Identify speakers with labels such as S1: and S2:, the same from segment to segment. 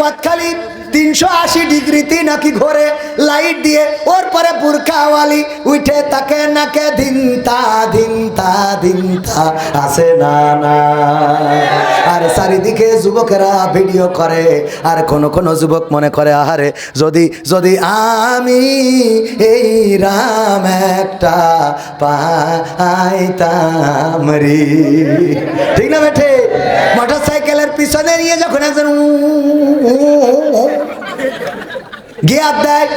S1: গদখালি তিনশো আশি ডিগ্রিতে নাকি ঘরে লাইট দিয়ে। ওর পরে বুরখাওয়ালি উঠে তাকে নাকে ধিনতা ধিনতা ধিনতা। আসে না না। আর চারিদিকে যুবকেরা ভিডিও করে, আর কোন কোন যুবক মনে করে, আহারে, যদি যদি আমি এই রাম একটা পাইতাম রে। ঠিক না, বেঠে? মোটর সাইকেলের পিছনে নিয়ে যখন একজন গিয়ে হাত দেয়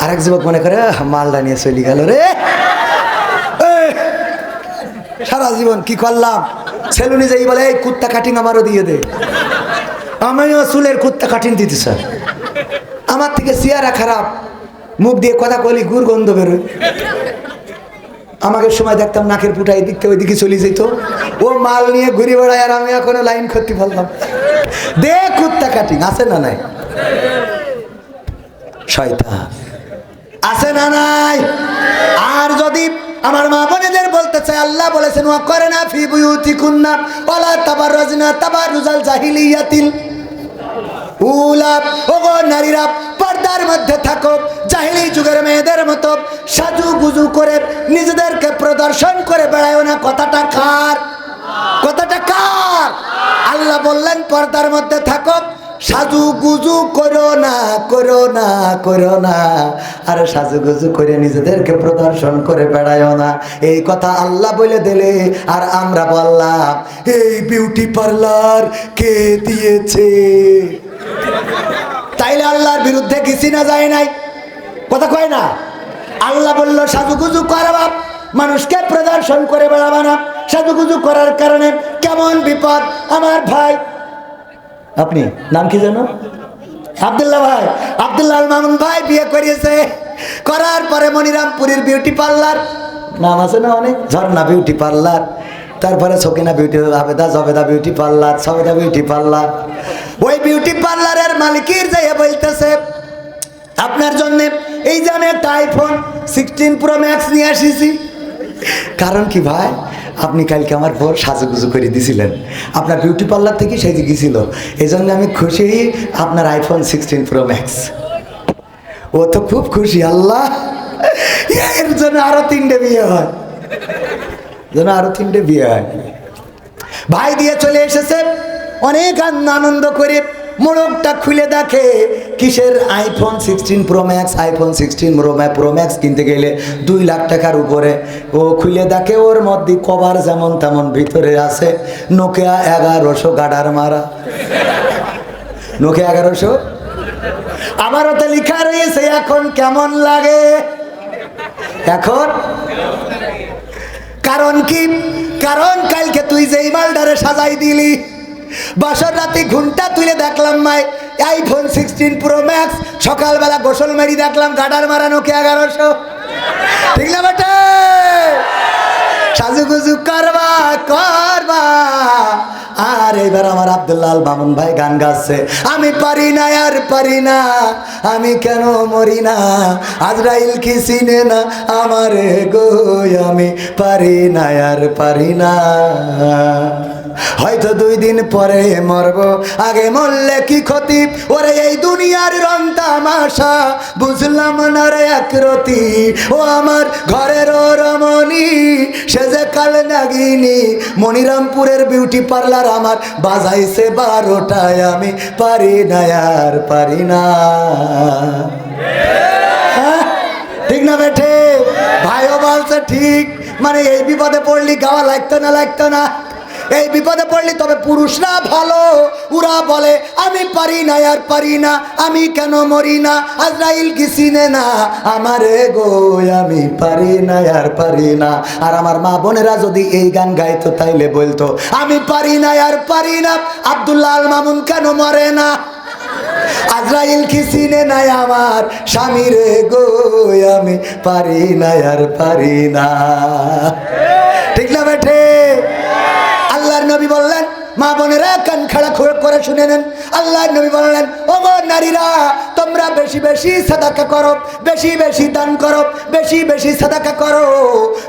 S1: আরেক যুবক মনে করে "আহ, মালটা নিয়ে চলে গেল রে। সারা জীবন কি করলাম? সেলুনি যাই বলে এই কুত্তা কাটিং আমারও দিয়ে দে। আমিও চুলের কুত্তা কাটিং দিতে স্যার আমার থেকে চেয়ারা খারাপ। মুখ দিয়ে কথা কলি গুড় গন্ধ বেরোয়। আমাকে সময় দেখতাম নাকের পুটা এদিকে ওইদিকে চলে যেত। ও মাল নিয়ে ঘুরে বেড়ায় আর আমি এখনও লাইন করতে পারলাম দে কুত্তা কাটিং, আছে না নাই? শয়তান। আছে না নাই? আর যদি আমার মা বোনেদের বলতে চাই আল্লাহ বলেছেন ও করে না ফি বুয়ুতি কুন্না ওলা তাবার রজনা তাবার রুজাল জাহিলিয়াতিল উলা। ওগো নারীরা পর্দার মধ্যে থাকো জাহিলি যুগের মেয়েদের মতো সাজু গুজু করে নিজেদেরকে প্রদর্শন করে বেড়ায় না। কথাটা কার? কথাটা কার? আল্লাহ বললেন, পর্দার মধ্যে থাকো সাজু গুজু করো না করো না করো না। আর সাজু গুজু করে নিজেদেরকে প্রদর্শন করে বেড়ায়ও না। এই কথা আল্লাহ বলে দিলে আর আমরা বললাম, এই বিউটি পার্লার কে দিয়েছে? তাইলে আল্লাহর বিরুদ্ধে কিছু না যায় নাই? কথা কয় না? আল্লাহ বলল, সাজুগুজু করবা মানুষকে প্রদর্শন করে বেড়াবা না। সাজুগুজু করার কারণে কেমন বিপদ? আমার ভাই, আপনি, নাম কি জানো আবদুল্লাহ ভাই, আবদুল্লাহ মামুন ভাই বিয়ে করিয়েছে। করার পরে মনিরামপুরের বিউটি পার্লার, নাম আছে না অনেক? ঝর্ণা বিউটি পার্লার, তারপরে Sakina beauty, Abeda, Jabeda beauty parlour, Sabeda beauty parlour. ওই বিউটি পার্লারের মালিকের যাইয়া বলতেছে, আপনার জন্য এই যে আমি একটা আইফোন সিক্সটিন প্রো ম্যাক্স নিয়ে আসিছি। কারণ কি ভাই? আপনি কালকে আমার ভোর সাজুগুজু করে দিছিলেন। আপনার বিউটি পার্লার থেকে সেজে গেছিল। এই জন্য আমি খুশি আপনার আইফোন সিক্সটিন প্রো ম্যাক্স ও তো খুব খুশি, আল্লাহ! এর জন্য আরও তিনটে বিয়ে হয়। যেন আরও তিনটে বিয়ে হয়। ভাই দিয়ে চলে এসেছে, অনেক আন- আনন্দ করে মোড়কটা খুলে দেখে কিসের iPhone sixteen Pro Max iPhone sixteen Pro Max কিনতে গেলে দুই লাখ টাকার উপরে। ও খুলে দেখে ওর মধ্যে কভার যেমন তেমন ভিতরে আছে। নোকিয়া এগারোশো গাডার মারা। নোকিয়া এগারোশো? আবার ওতে লেখা রয়েছে, এখন কেমন লাগে? এখন? কারণ কি? কারণ কালকে তুই যেই মালটারে সাজাই দিলি বাসর রাতে ঘুমটা তুলে দেখলাম my iPhone sixteen Pro Max সকালবেলা গোসল মারি দেখলাম, গাডার মারানো কে এগারোশো। ঠিক না বেটে? সাজুগুজু করবা করবা। আর এবার আমার আব্দুল্লাল মামুন ভাই গান গাচ্ছে। আমি পারি না, আর পারি না, আমি কেন মরি না? আজরাইল কি চিনে না আমার? গো, আমি পারি না, আর পারি না। হয়তো দুই দিন পরে মরব। আগে মরলে কি ক্ষতি? ওরে এই দুনিয়ার রং তামাশা, বুঝলাম না রে একরতি ও আমার ঘরের রমণী, সে যে কাল নাগিনী। মনিরামপুরের বিউটি পার্লার আমার বাজাইছে বারোটায়, আমি পারি না, আর পারি না। হ্যাঁ? ঠিক না বেঠে? ভাইও বলছে, ঠিক। মানে এই বিপদে পড়লি, গাওয়া লাগতো না লাগতো না। এই বিপদে পড়লি তবে পুরুষরা ভালো। ওরা বলে, আমি পারি না, আর পারি না, আমি কেন মরি না? আজরাইল কি চিনে না? আমারে গো, আমি পারি না, আর পারি না। আর আমার মা বোনেরা যদি এই গান গাইতো, তাইলে বলতো, আমি পারি না, আর পারি না। আব্দুল্লাহ মামুন কেন মরে না? আজরাইল কি চিনে নাই আমার? স্বামী রে গো, আমি পারি না, আর পারি না ঠিক না বেঠে আল্লাহর নবী বললেন মা বোনেরা কান খাড়া করে শুনে নেন। আল্লাহ নবী বললেন ও গো নারীরা, তোমরা বেশি বেশি সাদাকা করো, বেশি বেশি দান করো, বেশি বেশি সাদাকা করো।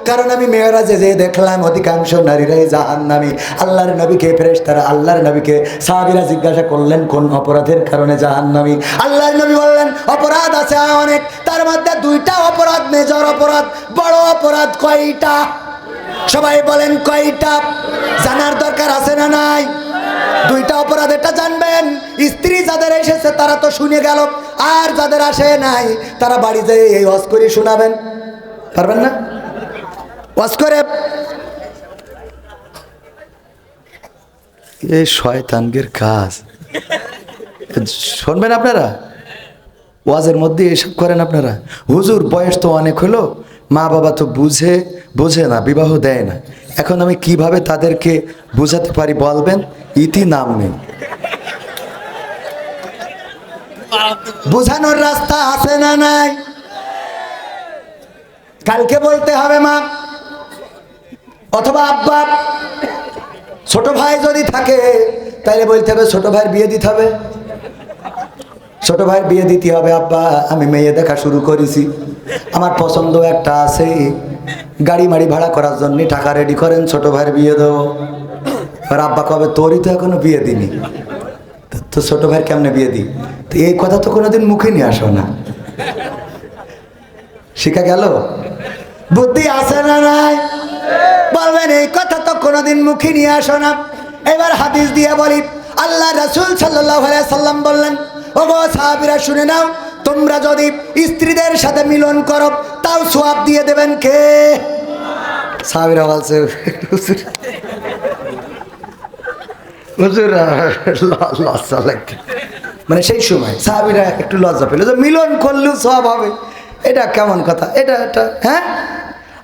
S1: কারণ আমি মেয়েরাজে যে যে দেখলাম, অধিকাংশ নারীরাই জাহান্নামী। আল্লাহর নবীকে ফেরেশতারা আল্লাহর নবীকে সাহাবীরা জিজ্ঞাসা করলেন, কোন অপরাধের কারণে জাহান্নামী? আল্লাহর নবী বললেন, অপরাধ আছে অনেক, তার মধ্যে দুইটা অপরাধ, মেজর অপরাধ, বড় অপরাধ কয়টা? সবাই বলেন কয়টা? জানার দরকার আছে না নাই? দুইটা অপরাধ, এটা জানবেন। স্ত্রী যাদের এসেছে, তারা তো শুনে গেল। আর যাদের আসে নাই, তারা বাড়িতে এই ওয়াজ করে শোনাবেন। পারবেন না? ওয়াজ করে। এই শয়তানগের কাজ। শুনবেন আপনারা? ওয়াজের মধ্যে এসব করেন আপনারা। হুজুর, বয়স তো অনেক হলো। মা বাবা তো বুঝে বোঝে না, বিবাহ দেয় না। এখন আমি কীভাবে তাদেরকে বোঝাতে পারি বলবেন? ইতি নাম নেই। বোঝানোর রাস্তা আছে না নাই? কালকে বলতে হবে, মা। অথবা আব্বা, ছোট ভাই যদি থাকে তাহলে বলতে হবে, ছোট ভাইয়ের বিয়ে দিতে হবে। ছোট ভাইয়ের বিয়ে দিতে হবে, আব্বা, আমি মেয়ে দেখা শুরু করেছি। আমার পছন্দ একটা আছে। গাড়ি মাড়ি ভাড়া করার জন্য টাকা রেডি করেন, ছোট ভাইয়ের বিয়ে দেবো। আব্বা কবে তোরই তো এখনও বিয়ে দিনি তো- ছোট ভাইয়ের কেমনে বিয়ে দিই? তো এই কথা তো কোনোদিন মুখে নিয়ে আসো না। শিখা গেল? বুদ্ধি আছে না নাই? বলবেন, এই কথা তো কোনোদিন মুখে নিয়ে আসো না। এবার হাদিস দিয়ে বলি, আল্লাহ রাসূল আলাইহি সাল্লাম বললেন ও গো সাহাবীরা শুনে নাও তোমরা যদি স্ত্রীদের সাথে মিলন করো, তাও সোয়াব দিয়ে দেবেন কে? সাহাবীরা বলছে মানে সেই সময় সাহাবিরা একটু লজ্জা পেল যে মিলন করলেও সব হবে। এটা কেমন কথা? এটা এটা হ্যাঁ?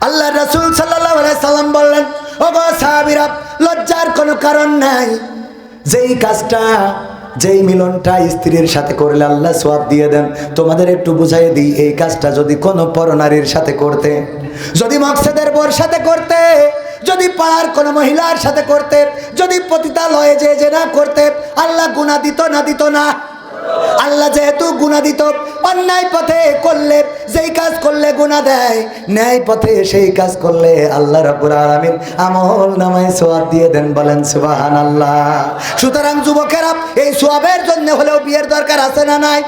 S1: আল্লাহ রাসূল আলাইহি সাল্লাম বললেন ও গো সাহাবিরা, লজ্জার কোনো কারণ নাই। যেই কাজটা যেই মিলনটা স্ত্রীর সাথে করলে আল্লাহ সোয়াব দিয়ে দেন, তোমাদের একটু বুঝাই দিই, এই কাজটা যদি কোনো পরনারীর সাথে করতে, যদি মকসেদের বোর সাথে করতে, যদি পাড়ার কোনো মহিলার সাথে করতে, যদি পতিতালয়ে যে যে না করতে, আল্লাহ গুণা দিত না দিত না আল্লাহ যেহেতু গুণা দিত, অন্যায় পথে করলে, যেই কাজ করলে গুণা দেয়, ন্যায় পথে সেই কাজ করলে আল্লাহ রাব্বুল আলামিন আমল নামায় সোয়াব দিয়ে দেন, বলেন সুবহানাল্লাহ। সুতরাং যুবকেরা, এই সোয়াবের জন্য হলেও বিয়ের দরকার আছে না নাই?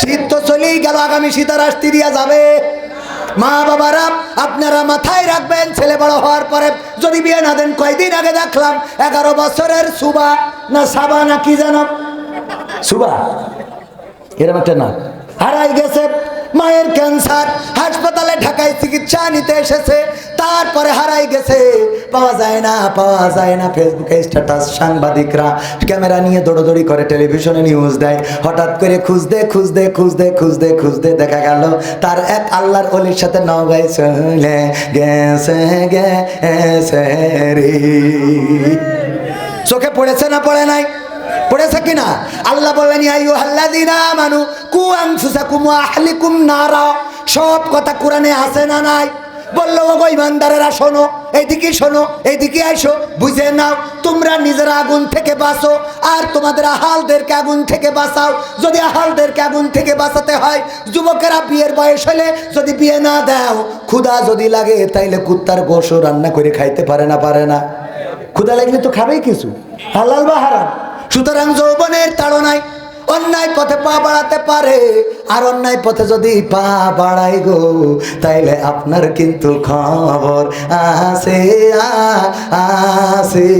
S1: শীত তো চলেই গেল, আগামী শীতার আসতি দিয়া যাবে। মা বাবারা, আপনারা মাথায় রাখবেন, ছেলে বড় হওয়ার পরে যদি বিয়ে না দেন, কয়দিন আগে দেখলাম, এগারো বছরের সুবা না সাবা না কি যেন সুবা এরকম একটা না হারাই গেছে মায়ের ক্যান্সার, হাসপাতালে ঢাকায় চিকিৎসা নিতে এসেছে, তারপরে হারাই গেছে। পাওয়া যায় না, পাওয়া যায় না, ফেসবুকে স্ট্যাটাস, সাংবাদিকরা ক্যামেরা নিয়ে দৌড়দৌড়ি করে, টেলিভিশনে নিউজ দেয়। হঠাৎ করে খুঁজতে খুঁজতে খুঁজতে খুঁজতে খুঁজতে দেখা গেল, তার এক আল্লাহর অলির সাথে নগাই চলে গেছে গেছে রে। চোখে পড়েছে না পড়ে নাই? পড়েছে কিনা? আল্লাহ হাল্লাযিনা আমানু, কু আহলিকুম নারা। সব কথা কোরআনে আছে না নাই? বলল, ওগো ইমানদারেরা, শোনো এইদিকে শোনো এইদিকে আইসো, বুঝে নাও, তোমরা নিজেরা আগুন থেকে বাঁচো, আর তোমাদের আহালদেরকে আগুন থেকে বাঁচাও। যদি আহালদেরকে আগুন থেকে বাঁচাতে হয়, যুবকেরা বিয়ের বয়স হলে যদি বিয়ে না দাও, ক্ষুধা যদি লাগে, তাইলে কুত্তার গোশও রান্না করে খাইতে পারে না পারে না। ক্ষুধা লাগলে তো খাবেই কিছু। হালাল বা হারাম? সুতরাং যৌবনের তাড়নায় অন্যায় পথে পা বাড়াতে পারে। আর অন্যায় পথে যদি পা বাড়াই গো, তাইলে আপনার কিন্তু খবর আসে আসে